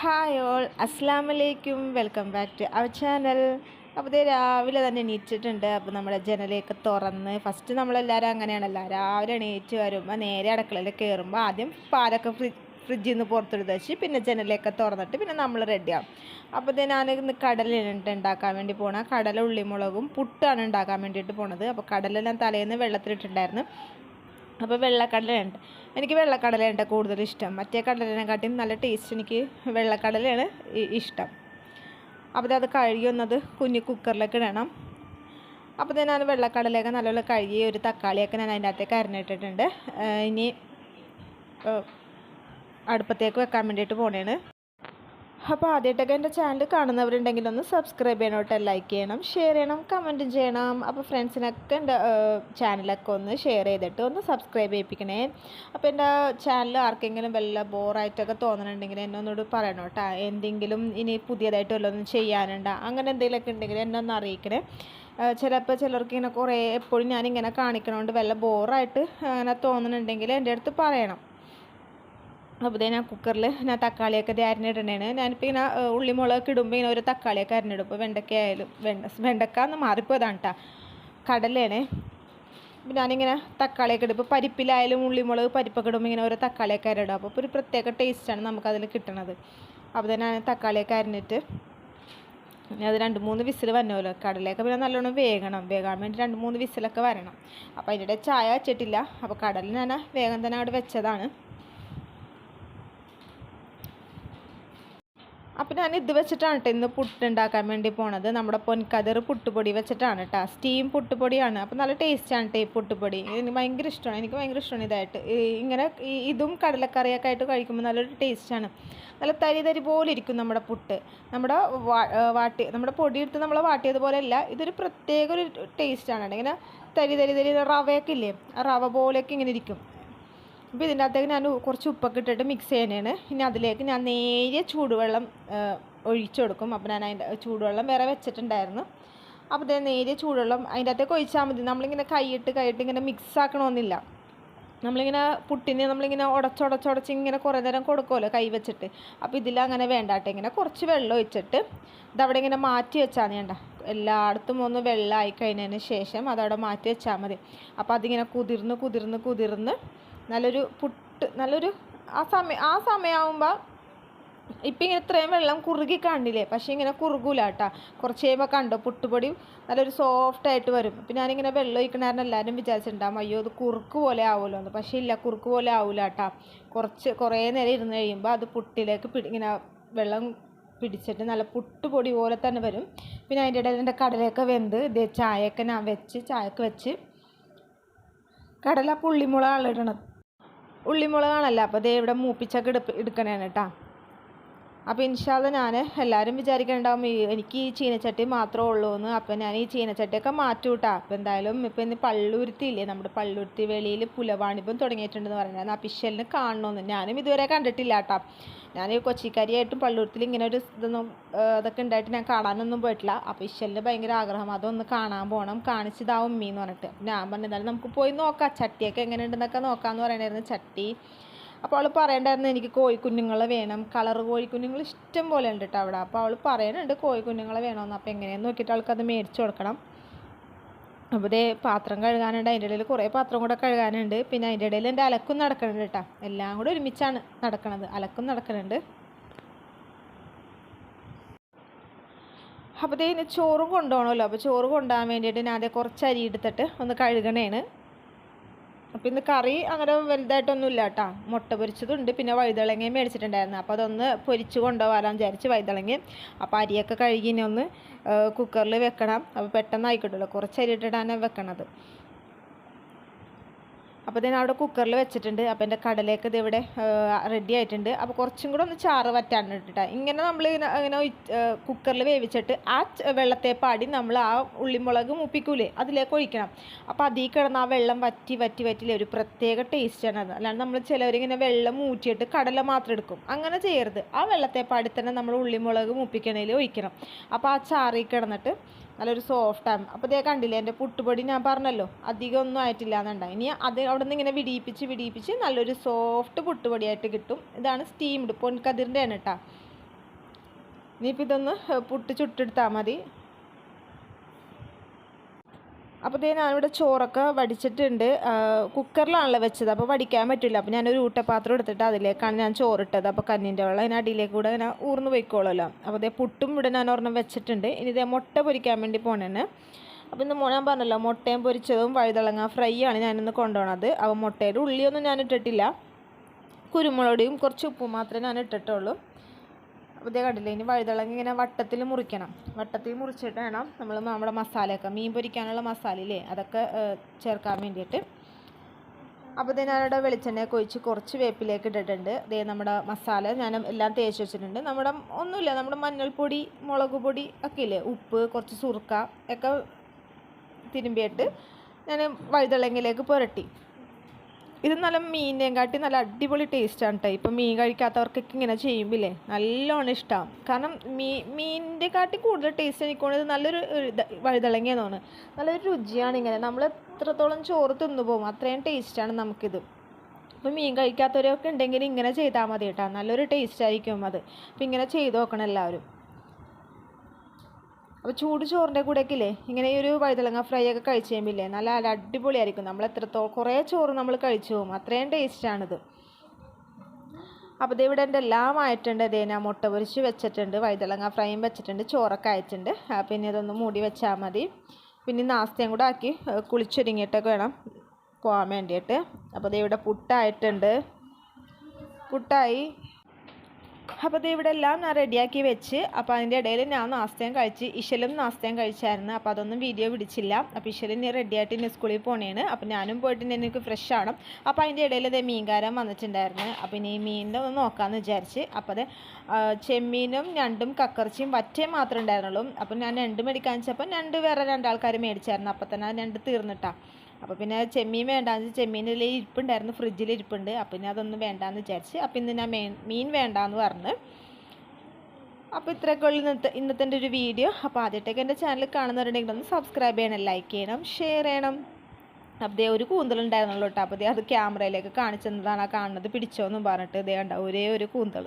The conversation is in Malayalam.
ഹായ് ഓൾ അസ്സാം വലൈക്കും welcome back to our channel അപ്പോൾ ഇത് രാവിലെ തന്നെ എണീറ്റിട്ടുണ്ട്. അപ്പോൾ നമ്മുടെ ജനലേക്ക് തുറന്ന് ഫസ്റ്റ് നമ്മളെല്ലാവരും അങ്ങനെയാണല്ലോ. രാവിലെ എണീറ്റ് വരുമ്പോൾ നേരെ അടുക്കളയിൽ കയറുമ്പോൾ ആദ്യം പാലൊക്കെ ഫ്രി ഫ്രിഡ്ജിൽ നിന്ന് പുറത്തെടുത്ത് വെച്ച് പിന്നെ ജനലൊക്കെ തുറന്നിട്ട് പിന്നെ നമ്മൾ റെഡിയാവും അപ്പോൾ ഇത് ഞാൻ ഇന്ന് കടലിട്ട് ഉണ്ടാക്കാൻ വേണ്ടി പോണ. കടല ഉള്ളിമുളകും പുട്ടാണ് ഉണ്ടാക്കാൻ വേണ്ടിയിട്ട് പോണത്. അപ്പോൾ കടലെല്ലാം തലേന്ന് വെള്ളത്തിലിട്ടുണ്ടായിരുന്നു അപ്പോൾ വെള്ളക്കടലയുണ്ട് എനിക്ക് വെള്ളക്കടലയുണ്ട് കൂടുതൽ ഇഷ്ടം. മറ്റേ കടലിനെക്കാട്ടിയും നല്ല ടേസ്റ്റ് എനിക്ക് വെള്ളക്കടലയാണ് ഇഷ്ടം. അപ്പോൾ അത് കഴുകി ഒന്നത് കുഞ്ഞു കുക്കറിലേക്ക് ഇടണം. അപ്പോൾ തന്നെ ഞാൻ വെള്ളക്കടലയൊക്കെ നല്ലപോലെ കഴുകി ഒരു തക്കാളിയൊക്കെ ഞാൻ അതിന്റെ അകത്തേക്ക് അരിഞ്ഞിട്ടിട്ടുണ്ട്. ഇനി അടുപ്പത്തേക്ക് വെക്കാൻ വേണ്ടിയിട്ട് പോണേണ്. അപ്പോൾ ആദ്യമായിട്ടൊക്കെ എന്റെ ചാനൽ കാണുന്നവരുണ്ടെങ്കിൽ ഒന്ന് സബ്സ്ക്രൈബ് ചെയ്യണം കേട്ടോ. ലൈക്ക് ചെയ്യണം ഷെയർ ചെയ്യണം കമന്റും ചെയ്യണം. അപ്പോൾ ഫ്രണ്ട്സിനൊക്കെ എന്റെ ചാനലൊക്കെ ഒന്ന് ഷെയർ ചെയ്തിട്ട് ഒന്ന് സബ്സ്ക്രൈബ് ചെയ്യിപ്പിക്കണേ. അപ്പോൾ എന്റെ ചാനൽ ആർക്കെങ്കിലും വല്ല ബോറായിട്ടൊക്കെ തോന്നുന്നുണ്ടെങ്കിൽ എന്നെ ഒന്നുകൂടി പറയണം കേട്ടോ. എന്തെങ്കിലും ഇനി പുതിയതായിട്ട് വല്ലതും ചെയ്യാനുണ്ടോ? അങ്ങനെ എന്തെങ്കിലുമൊക്കെ ഉണ്ടെങ്കിൽ എന്നെ ഒന്ന് അറിയിക്കണേ. ചിലപ്പോൾ ചിലർക്ക് ഇങ്ങനെ കുറേ എപ്പോഴും ഞാനിങ്ങനെ കാണിക്കണോണ്ട് വല്ല ബോറായിട്ട് അങ്ങനെ തോന്നുന്നുണ്ടെങ്കിൽ എന്റെ അടുത്ത് പറയണം. അപ്പോൾ ഞാൻ കുക്കറിൽ ഞാൻ തക്കാളിയൊക്കെ അരിഞ്ഞിടണേണ്. ഞാനിപ്പോൾ ഇങ്ങനെ ഏഹ്, ഉള്ളിമുളകൊക്കെ ഇടുമ്പോൾ ഇങ്ങനെ ഒരു തക്കാളിയൊക്കെ അരിഞ്ഞിടും. ഇപ്പോൾ വെണ്ടയ്ക്ക ആയാലും വെണ്ട വെണ്ടക്ക എന്ന് മാറിപ്പോയതാണ് കേട്ടോ കടലയാണ് അപ്പോൾ ഞാനിങ്ങനെ തക്കാളിയൊക്കെ ഇടും. ഇപ്പോൾ പരിപ്പിലായാലും ഉള്ളിമുളക് പരിപ്പൊക്കെ ഇടുമ്പോൾ ഇങ്ങനെ ഓരോ തക്കാളിയൊക്കെ അരിടും അപ്പോൾ ഒരു പ്രത്യേക ടേസ്റ്റാണ് നമുക്കതിൽ കിട്ടണത്. അപ്പോൾ ഞാൻ തക്കാളിയൊക്കെ അരിഞ്ഞിട്ട് ഇനി അത് രണ്ട് മൂന്ന് വിസിൽ വന്നോലോ. കടലയൊക്കെ പിന്നെ നല്ലോണം വേഗണം വേകാൻ വേണ്ടി രണ്ട് മൂന്ന് വിസിലൊക്കെ വരണം. അപ്പോൾ അതിന്റെ ചായ വെച്ചിട്ടില്ല. അപ്പോൾ കടൽ ഞാൻ വേഗം തന്നെ അവിടെ വെച്ചതാണ്. അപ്പം ഞാൻ ഇത് വെച്ചിട്ടാണ് കേട്ടോ ഇന്ന് പുട്ടുണ്ടാക്കാൻ വേണ്ടി പോണത്. നമ്മുടെ പൊൻകതിർ പുട്ടുപൊടി വെച്ചിട്ടാണ് കേട്ടോ സ്റ്റീം പുട്ടുപൊടിയാണ്. അപ്പോൾ നല്ല ടേസ്റ്റാണ് കേട്ടോ ഈ പുട്ടുപൊടി. എനിക്ക് ഭയങ്കര ഇഷ്ടമാണ് എനിക്ക് ഭയങ്കര ഇഷ്ടമാണ് ഇതായിട്ട്. ഇങ്ങനെ ഇതും കടലക്കറിയൊക്കെ ആയിട്ട് കഴിക്കുമ്പോൾ നല്ലൊരു ടേസ്റ്റാണ്. നല്ല തരി തരി പോലെ ഇരിക്കും നമ്മുടെ പുട്ട്. നമ്മുടെ വാട്ടി നമ്മുടെ പൊടി എടുത്ത് നമ്മൾ വാട്ടിയതുപോലെയല്ല ഇതൊരു പ്രത്യേക ഒരു ടേസ്റ്റാണ്. ഇങ്ങനെ തരി തരി തരി റവയൊക്കെ ഇല്ലേ? റവ പോലെയൊക്കെ ഇങ്ങനെ ഇരിക്കും. അപ്പോൾ ഇതിന്റെ അകത്തേക്ക് ഞാൻ കുറച്ച് ഉപ്പൊക്കെ ഇട്ടിട്ട് മിക്സ് ചെയ്യാനാണ് ഇനി അതിലേക്ക് ഞാൻ നേരിയ ചൂടുവെള്ളം ഒഴിച്ചു കൊടുക്കും. അപ്പോൾ ഞാൻ അതിന്റെ ചൂടുവെള്ളം വേറെ വെച്ചിട്ടുണ്ടായിരുന്നു. അപ്പോൾ ഇതേ നേരിയ ചൂടുവെള്ളം അതിന്റെ അകത്തേക്ക് ഒഴിച്ചാൽ മതി. നമ്മളിങ്ങനെ കൈയിട്ട് കൈയിട്ട് ഇങ്ങനെ മിക്സ് ആക്കണമെന്നില്ല. നമ്മളിങ്ങനെ പുട്ടിനെ നമ്മളിങ്ങനെ ഉടച്ചുടച്ചുടച്ച് ഇങ്ങനെ കുറേ നേരം കൊടുക്കുമല്ലോ കൈ വെച്ചിട്ട്. അപ്പോൾ ഇതിൽ അങ്ങനെ വേണ്ടാട്ടെ ഇങ്ങനെ കുറച്ച് വെള്ളം ഒഴിച്ചിട്ട് ഇതവിടെ ഇങ്ങനെ മാറ്റി വെച്ചാൽ വേണ്ട എല്ലായിടത്തും ഒന്ന് വെള്ളമായി കഴിഞ്ഞതിന് ശേഷം അതവിടെ മാറ്റി വെച്ചാൽ മതി. അപ്പോൾ അതിങ്ങനെ കുതിർന്ന് കുതിർന്ന് കുതിർന്ന് നല്ലൊരു പുട്ട് നല്ലൊരു ആ സമയം ആ സമയമാകുമ്പോൾ ഇപ്പം ഇങ്ങനെ ഇത്രയും വെള്ളം കുറുകി കാണില്ലേ പക്ഷേ ഇങ്ങനെ കുറുകൂല കേട്ടോ. കുറച്ച് കഴിയുമ്പോൾ കണ്ടോ പുട്ടുപൊടി നല്ലൊരു സോഫ്റ്റ് ആയിട്ട് വരും. അപ്പം ഞാനിങ്ങനെ വെള്ളം ഒഴിക്കണമായിരുന്നു എല്ലാവരും വിചാരിച്ചിട്ടുണ്ടാകും അയ്യോ അത് കുറുക്ക് പോലെ ആവുമല്ലോ എന്ന്. പക്ഷേ ഇല്ല കുറുക്ക് പോലെ ആവില്ല കേട്ടോ. കുറച്ച് കുറേ നേരം ഇരുന്ന് കഴിയുമ്പോൾ അത് പുട്ടിലേക്ക് പിടി ഇങ്ങനെ വെള്ളം പിടിച്ചിട്ട് നല്ല പുട്ടുപൊടി പോലെ തന്നെ വരും. പിന്നെ അതിന്റെ ഇടയിൽ എന്റെ കടലയൊക്കെ വെന്ത് ഇതേ ചായയൊക്കെ ഞാൻ വെച്ച് ചായക്ക് വെച്ച് കടല പുള്ളിമുളകാണ് ഇടണത് ഉള്ളിമുളകാണല്ലോ. അപ്പോൾ ദേ ഇവിടെ മൂപ്പിച്ചൊക്കെ എടുപ്പ് എടുക്കണേണ് കേട്ടോ അപ്പോൾ ഇൻഷാല്ല ഞാൻ എല്ലാവരും വിചാരിക്കണുണ്ടാവും എനിക്ക് ഈ ചീനച്ചട്ടി മാത്രമേ ഉള്ളൂ എന്ന് അപ്പോൾ ഞാൻ ഈ ചീനച്ചട്ടിയൊക്കെ മാറ്റും കേട്ടോ അപ്പോൾ എന്തായാലും ഇപ്പോൾ ഇന്ന് പള്ളുരുത്തി ഇല്ലേ നമ്മുടെ പള്ളുരുത്തി വെളിയിൽ പുലവാണിപ്പം തുടങ്ങിയിട്ടുണ്ടെന്ന് പറഞ്ഞാൽ ആ പിശലിന് കാണണമെന്ന് ഞാനും ഇതുവരെ കണ്ടിട്ടില്ല കേട്ടോ ഞാൻ കൊച്ചിക്കാരിയായിട്ടും പള്ളൂരത്തിൽ ഇങ്ങനെ ഒരു ഇതൊന്നും അതൊക്കെ ഉണ്ടായിട്ട് ഞാൻ കാണാനൊന്നും പോയിട്ടില്ല. അപ്പോൾ ഇഷലിന് ഭയങ്കര ആഗ്രഹം അതൊന്ന് കാണാൻ പോകണം കാണിച്ചതാവും ഉമ്മി എന്ന് പറഞ്ഞിട്ട്. ഞാൻ പറഞ്ഞു എന്തായാലും നമുക്ക് പോയി നോക്കാം ചട്ടിയൊക്കെ എങ്ങനെ ഉണ്ടെന്നൊക്കെ നോക്കാമെന്ന് പറയണായിരുന്നു ചട്ടി. അപ്പോൾ അവൾ പറയണ്ടായിരുന്നു എനിക്ക് കോഴിക്കുഞ്ഞുങ്ങളെ വേണം കളർ കോഴിക്കുഞ്ഞുങ്ങൾ ഇഷ്ടം പോലെ ഉണ്ട് കേട്ടോ അവിടെ. അപ്പോൾ അവൾ പറയുന്നുണ്ട് കോഴിക്കുഞ്ഞുങ്ങളെ വേണമെന്ന് അപ്പോൾ എങ്ങനെയാന്ന് നോക്കിയിട്ട് അവൾക്ക് അത് മേടിച്ചു കൊടുക്കണം. ഇതേ പാത്രം കഴുകാനുണ്ട്. അതിന്റെ ഇടയിൽ കുറേ പാത്രം കൂടെ കഴുകാനുണ്ട്. പിന്നെ അതിന്റെ ഇടയിൽ എന്റെ അലക്കും നടക്കുന്നുണ്ട് കേട്ടോ. എല്ലാം കൂടെ ഒരുമിച്ചാണ് നടക്കണത്. അലക്കും നടക്കുന്നുണ്ട് അപ്പോൾ ചോറും കൊണ്ടുപോകണമല്ലോ. അപ്പോൾ ചോറ് കൊണ്ടുപോകാൻ വേണ്ടിയിട്ട് ഞാൻ അതേ കുറച്ച് അരി എടുത്തിട്ട് ഒന്ന് കഴുകണേണ്. അപ്പോൾ ഇന്ന് കറി അങ്ങനെ വലുതായിട്ടൊന്നും ഇല്ല കേട്ടോ മുട്ട പൊരിച്ചതുണ്ട് പിന്നെ വഴുതളങ്ങയും മേടിച്ചിട്ടുണ്ടായിരുന്നു. അപ്പോൾ അതൊന്ന് പൊരിച്ച് കൊണ്ടുപോകാമെന്ന് വിചാരിച്ച് വഴുതളങ്ങയും അപ്പോൾ അരിയൊക്കെ ഇനി ഒന്ന് കുക്കറിൽ വെക്കണം അപ്പോൾ പെട്ടെന്ന് ആയിക്കോട്ടല്ലോ കുറച്ച് അരി ഇട്ടിട്ടാണ് വെക്കണത്. അപ്പോൾ ഇതിന് അവിടെ കുക്കറിൽ വെച്ചിട്ടുണ്ട്. അപ്പോൾ എന്റെ കടലേക്ക് ഇത് ഇവിടെ റെഡി ആയിട്ടുണ്ട്. അപ്പോൾ കുറച്ചും കൂടെ ഒന്ന് ചാറ് വറ്റാണ് ഇട്ടിട്ടാ ഇങ്ങനെ നമ്മൾ ഇങ്ങനെ കുക്കറിൽ വേവിച്ചിട്ട് ആ വെള്ളത്തെ പാടി നമ്മൾ ആ ഉള്ളിമുളക് മുപ്പിക്കൂലേ അതിലേക്ക് ഒഴിക്കണം. അപ്പോൾ അതിൽ കിടന്ന് ആ വെള്ളം വറ്റി വറ്റി വറ്റില്ലേ ഒരു പ്രത്യേക ടേസ്റ്റാണ് അത്. അല്ലാണ്ട് നമ്മൾ ചിലവരിങ്ങനെ വെള്ളം ഊറ്റിയിട്ട് കടല മാത്രം എടുക്കും. അങ്ങനെ ചെയ്യരുത്. ആ വെള്ളത്തെ പാടി തന്നെ നമ്മൾ ഉള്ളിമുളക് മുപ്പിക്കണേൽ ഒഴിക്കണം. അപ്പോൾ ആ ചാറിൽ കിടന്നിട്ട് നല്ലൊരു സോഫ്റ്റ് ആണ്. അപ്പോൾ ഇതേ കണ്ടില്ലേ എന്റെ പുട്ടുപൊടി ഞാൻ പറഞ്ഞല്ലോ അധികം ഒന്നും ആയിട്ടില്ല എന്നുണ്ടായി ഇനി അത് അവിടെ നിന്ന് ഇങ്ങനെ വിടിയിപ്പിച്ച് വിടിയിപ്പിച്ച് നല്ലൊരു സോഫ്റ്റ് പുട്ടുപൊടിയായിട്ട് കിട്ടും. ഇതാണ് സ്റ്റീംഡ് പൊൻകതിറിന്റെ ആണ് കേട്ടോ ഇനിയിപ്പോൾ ഇതൊന്ന് പുട്ട് ചുട്ടെടുത്താൽ മതി. അപ്പോൾ ഞാനിവിടെ ചോറൊക്കെ വടിച്ചിട്ടുണ്ട്. കുക്കറിലാണല്ലോ വെച്ചത്. അപ്പോൾ വടിക്കാൻ പറ്റില്ല. അപ്പോൾ ഞാനൊരു ഊട്ടപാത്രം എടുത്തിട്ട് അതിലേക്കാണ് ഞാൻ ചോറിട്ടത്. അപ്പോൾ കഞ്ഞിന്റെ വെള്ളം അതിന് അടിയിലേക്ക് കൂടെ ഇങ്ങനെ ഊർന്ന് പോയിക്കോളുമല്ലോ. അപ്പോൾ ഇതേ പുട്ടും ഇവിടെ ഞാൻ ഒരെണ്ണം വെച്ചിട്ടുണ്ട്. ഇനി ഇതേ മുട്ട പൊരിക്കാൻ വേണ്ടി പോണേന് അപ്പോൾ ഇന്ന് ഞാൻ പറഞ്ഞല്ലോ മുട്ടയും പൊരിച്ചതും വഴുതളങ്ങ ഫ്രൈ ആണ് ഞാനിന്ന് കൊണ്ടുപോണത്. അപ്പോൾ മുട്ടയുടെ ഉള്ളിയൊന്നും ഞാൻ ഇട്ടിട്ടില്ല. കുരുമുളകും കുറച്ച് ഉപ്പും മാത്രമേ ഞാൻ ഇട്ടിട്ടുള്ളൂ. അപ്പോൾ ഇതേ കണ്ടില്ലേ ഇനി വഴുതളങ്ങ ഇങ്ങനെ വട്ടത്തിൽ മുറിക്കണം. വട്ടത്തിൽ മുറിച്ചിട്ട് വേണം നമ്മൾ നമ്മുടെ മസാലയൊക്കെ മീൻ പൊരിക്കാനുള്ള മസാലയില്ലേ അതൊക്കെ ചേർക്കാൻ വേണ്ടിയിട്ട്. അപ്പോൾ ഇത് ഞാനിവിടെ വെളിച്ചെണ്ണയൊക്കെ ഒഴിച്ച് കുറച്ച് വേപ്പിലേക്ക് ഇട്ടിട്ടുണ്ട്. ഇതേ നമ്മുടെ മസാല ഞാൻ എല്ലാം തേച്ച് വെച്ചിട്ടുണ്ട്. നമ്മുടെ ഒന്നുമില്ല നമ്മുടെ മഞ്ഞൾപ്പൊടി മുളക് പൊടി ഒക്കെ ഇല്ലേ ഉപ്പ് കുറച്ച് സുർക്ക ഒക്കെ തിരുമ്പിയിട്ട് ഞാൻ വഴുതളങ്ങയിലേക്ക് പുരട്ടി. ഇത് നല്ല മീനിനെയും കാട്ടി നല്ല അടിപൊളി ടേസ്റ്റാണ് കേട്ടോ ഇപ്പം മീൻ കഴിക്കാത്തവർക്കൊക്കെ ഇങ്ങനെ ചെയ്യുമ്പില്ലേ? നല്ലോണം ഇഷ്ടമാണ് കാരണം മീ മീനിന്റെ കാട്ടി കൂടുതൽ ടേസ്റ്റ് എനിക്ക് ഇത് നല്ലൊരു വഴുതിളങ്ങിയതാണ് നല്ലൊരു രുചിയാണ് ഇങ്ങനെ. നമ്മൾ എത്രത്തോളം ചോറ് തിന്നു പോകും അത്രയും ടേസ്റ്റാണ് നമുക്കിത്. അപ്പോൾ മീൻ കഴിക്കാത്തവരൊക്കെ ഉണ്ടെങ്കിൽ ഇങ്ങനെ ചെയ്താൽ മതി കേട്ടോ നല്ലൊരു ടേസ്റ്റ് ആയിരിക്കും അത്. അപ്പോൾ ഇങ്ങനെ ചെയ്ത് നോക്കണം എല്ലാവരും. അപ്പോൾ ചൂട് ചോറിന്റെ കൂടെയൊക്കെ ഇല്ലേ ഇങ്ങനെ ഈ ഒരു വഴുതളങ്ങ ഫ്രൈ ഒക്കെ കഴിച്ച് കഴിയുമ്പില്ലേ നല്ല നല്ല അടിപൊളിയായിരിക്കും. നമ്മൾ എത്രത്തോളം കുറേ ചോറ് നമ്മൾ കഴിച്ചു പോകും. അത്രയും ടേസ്റ്റാണിത് അപ്പോൾ ഇവിടെ എന്റെ എല്ലാം ആയിട്ടുണ്ട്. ഇതേ മുട്ട പൊരിച്ച് വെച്ചിട്ടുണ്ട് വഴുതളങ്ങ ഫ്രൈയും വെച്ചിട്ടുണ്ട് ചോറൊക്കെ അയച്ചിട്ടുണ്ട് പിന്നെ ഇതൊന്ന് മൂടി വെച്ചാൽ മതി. പിന്നെ നാസ്തയും കൂടെ ആക്കി കുളിച്ചൊരുങ്ങിയിട്ടൊക്കെ വേണം പോകാൻ വേണ്ടിയിട്ട്. അപ്പോൾ ഇവിടെ പുട്ടായിട്ടുണ്ട്. പുട്ടായി അപ്പോൾ ഇത് ഇവിടെ എല്ലാം ഞാൻ റെഡിയാക്കി വെച്ച് അപ്പോൾ അതിന്റെ ഇടയിൽ ഞാൻ നാസ്തയും കഴിച്ച് ഇഷലും നാസ്തയും കഴിച്ചായിരുന്നു. അപ്പോൾ അതൊന്നും വീഡിയോ പിടിച്ചില്ല. അപ്പോൾ ഇശലും ഞാൻ റെഡിയായിട്ട് ഇനി സ്കൂളിൽ പോണേണ്. അപ്പോൾ ഞാനും പോയിട്ട് എനിക്ക് ഫ്രഷ് ആണ്. അപ്പോൾ അതിന്റെ ഇടയിൽ ഇത് മീൻകാരൻ വന്നിട്ടുണ്ടായിരുന്നു. അപ്പോൾ ഇനി മീനിന്റെ ഒന്ന് നോക്കാമെന്ന് വിചാരിച്ച്. അപ്പോൾ അത് ചെമ്മീനും ഞണ്ടും കക്കറച്ചിയും വറ്റയും മാത്രമേ ഉണ്ടായിരുന്നുള്ളൂ. അപ്പോൾ ഞാൻ ഞണ്ട് മേടിക്കാൻ വെച്ചപ്പോൾ ഞണ്ട് വേറെ രണ്ടാൾക്കാർ മേടിച്ചായിരുന്നു. അപ്പോൾ തന്നെ രണ്ട് തീർന്നിട്ടാണ് അപ്പോൾ പിന്നെ ചെമ്മീൻ വേണ്ടാന്ന് ചെമ്മീനിൽ ഇരിപ്പുണ്ടായിരുന്നു ഫ്രിഡ്ജിൽ ഇരിപ്പുണ്ട്. അപ്പം പിന്നെ അതൊന്നും വേണ്ടാന്ന് വിചാരിച്ച് അപ്പം ഇന്ന് ഞാൻ മീൻ വേണ്ടാന്ന് പറഞ്ഞ്. അപ്പോൾ ഇത്രയൊക്കെ ഉള്ളു ഇന്നത്തെ ഇന്നത്തെ ഒരു വീഡിയോ. അപ്പോൾ ആദ്യമായിട്ടൊക്കെ എന്റെ ചാനൽ കാണുന്നവരുണ്ടെങ്കിൽ ഒന്ന് സബ്സ്ക്രൈബ് ചെയ്യണം ലൈക്ക് ചെയ്യണം ഷെയർ ചെയ്യണം. അപ്പോൾ ഒരു കൂന്തലുണ്ടായിരുന്നുള്ളൂ കേട്ടോ. അപ്പോൾ അത് ക്യാമറയിലേക്ക് കാണിച്ചെന്നതാണ് ആ കാണുന്നത്. പിടിച്ചോന്നും പറഞ്ഞിട്ട് ഇതേ ഉണ്ടാവും ഒരേ ഒരു കൂന്തൽ.